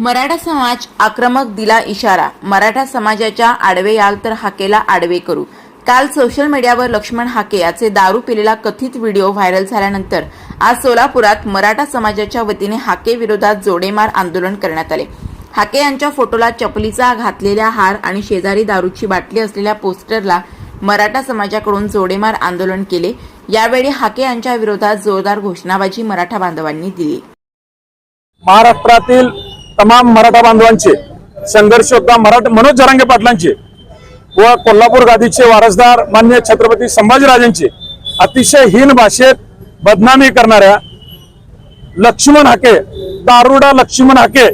मराठा समाज आक्रमक दिला इशारा. मराठा समाजाच्या आडवे याल तर हाकेला आडवे करू. काल सोशल मीडियावर लक्ष्मण हाके याचे दारू पिलेला कथित व्हिडिओ व्हायरल झाल्यानंतर आज सोलापुरात मराठा समाजाच्या वतीने हाके विरोधात जोडेमार आंदोलन करण्यात आले. हाके यांच्या फोटोला चपलीचा घातलेल्या हार आणि शेजारी दारूची बाटली असलेल्या पोस्टरला मराठा समाजाकडून जोडेमार आंदोलन केले. यावेळी हाके यांच्या विरोधात जोरदार घोषणाबाजी मराठा बांधवांनी दिली. महाराष्ट्रातील तमाम मराठा बांधवांचे संघर्ष योद्धा मराठा मनोज जरांगे पाटलांचे व कोल्हापूर गादीचे वारसदार मान्य छत्रपती संभाजीराजांचे अतिशय हीन भाषेत बदनामी करणाऱ्या लक्ष्मण हाके दारुडा लक्ष्मण हाके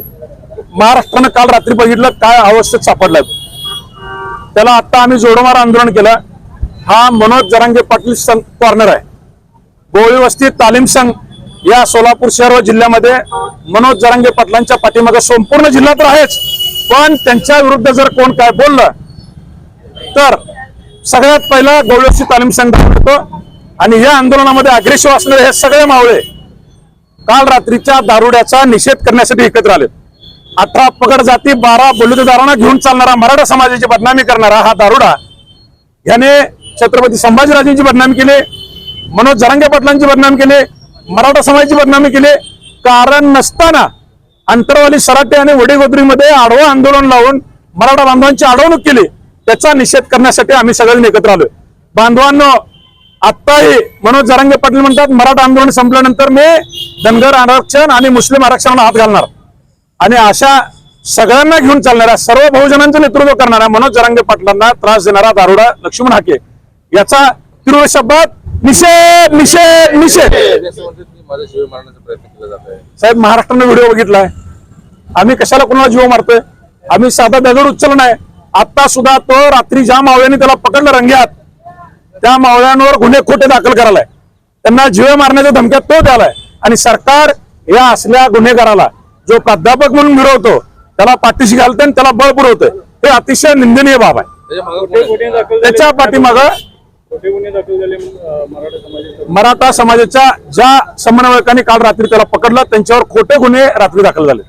महाराष्ट्रानं काल रात्री बघितलं काय अवस्थेत सापडलं त्याला आता आम्ही जोडमार आंदोलन केलं. हा मनोज जरांगे पाटील संघ कॉर्नर आहे. गोळी वस्ती तालीम संघ या सोलापूर शहर व जिल्ह्यामध्ये मनोज जरांगे पाटलांच्या पाठीमागे संपूर्ण जिल्हा तर आहेच. पण त्यांच्या विरुद्ध जर कोण काय बोललं तर सगळ्यात पहिला गोळवस्ती तालीम संघ होतो. आणि या आंदोलनामध्ये अग्रेसिव्ह असणारे हे सगळे मावळे काल रात्रीच्या दारुड्याचा निषेध करण्यासाठी एकत्र आले. अठरा पगड जाती बारा बलुतेदारांना घेऊन चालणारा मराठा समाजाची बदनामी करणारा हा दारुडा. याने छत्रपती संभाजीराजेंची बदनामी केली मनोज जरांगे पाटलांची बदनामी केली मराठा समाजाची बदनामी केली. कारण नसताना अंतरवाली सराटे आणि वडीगोद्रीमध्ये आडवं आंदोलन लावून मराठा बांधवांची अडवणूक केली. त्याचा निषेध करण्यासाठी आम्ही सगळ्यांनी एकत्र आलोय. बांधवांनो आत्ताही मनोज जरांगे पाटील म्हणतात मराठा आंदोलन संपल्यानंतर मी धनगर आरक्षण आणि मुस्लिम आरक्षणाला हात घालणार. आणि अशा सगळ्यांना घेऊन चालणाऱ्या सर्व बहुजनांचं नेतृत्व करणाऱ्या मनोज जरांगे पाटलांना त्रास देणारा दारुडा लक्ष्मण हाके. याचा तीव्र शब्दात निषेध निषेध निषेध. साहेब महाराष्ट्रानं व्हिडिओ बघितलाय. आम्ही कशाला कोणाला जीव मारतोय? आम्ही साधा दगड उचलला नाही आता सुद्धा तो रात्री ज्या मावळ्याने त्याला पकडलं रंग्यात त्या मावळ्यांवर गुन्हे खोटे दाखल करायलाय. त्यांना जीव मारण्याच्या धमक्यात तो द्यालाय. आणि सरकार या असल्या गुन्हेगाराला जो प्राध्यापक म्हणून मिळवतो त्याला पाठीशी घालतंय आणि त्याला बळ पुरवतोय. हे अतिशय निंदनीय बाब आहे? त्याच्या पाठीमाग मराठा समाजाच्या ज्या समन्वयकांनी काल रात्री त्याला पकडलं त्यांच्यावर खोटे गुन्हे रात्री दाखल झाले.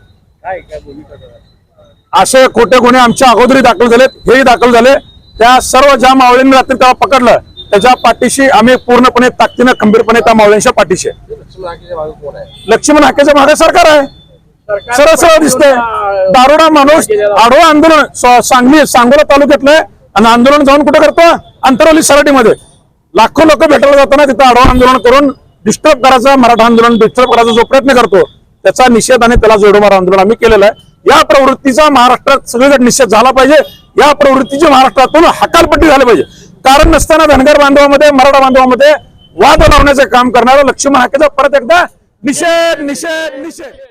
असे खोटे गुन्हे आमच्या अगोदरी दाखल झालेत हेही दाखल झाले. त्या सर्व ज्या मावळ्यांनी रात्री त्याला पकडलं त्याच्या पाठीशी आम्ही पूर्णपणे ताकदीनं खंबीरपणे त्या मावळ्यांच्या पाठीशी आहे. लक्ष्मण हाकेच्या मागे सरकार आहे. सरळ सरळ दिसतंय. दारुडा माणूस आडवं आंदोलन सांगली सांगोला तालुक्यातलं. आणि आंदोलन जाऊन कुठे करतो? अंतरवली सराटीमध्ये लाखो लोक भेटायला जाताना तिथं आडवं आंदोलन करून डिस्टर्ब करायचं मराठा आंदोलन डिस्टर्ब करायचा जो प्रयत्न करतो त्याचा निषेध आणि त्याला जोडोमार आंदोलन आम्ही केलेलं आहे. या प्रवृत्तीचा महाराष्ट्रात सगळीकडे निषेध झाला पाहिजे. या प्रवृत्तीची महाराष्ट्रातून हकालपट्टी झाली पाहिजे. कारण नसताना धनगर बांधवामध्ये मराठा बांधवामध्ये वाद लावण्याचं काम करणारा लक्ष्मण हाकेचा परत एकदा निषेध निषेध निषेध.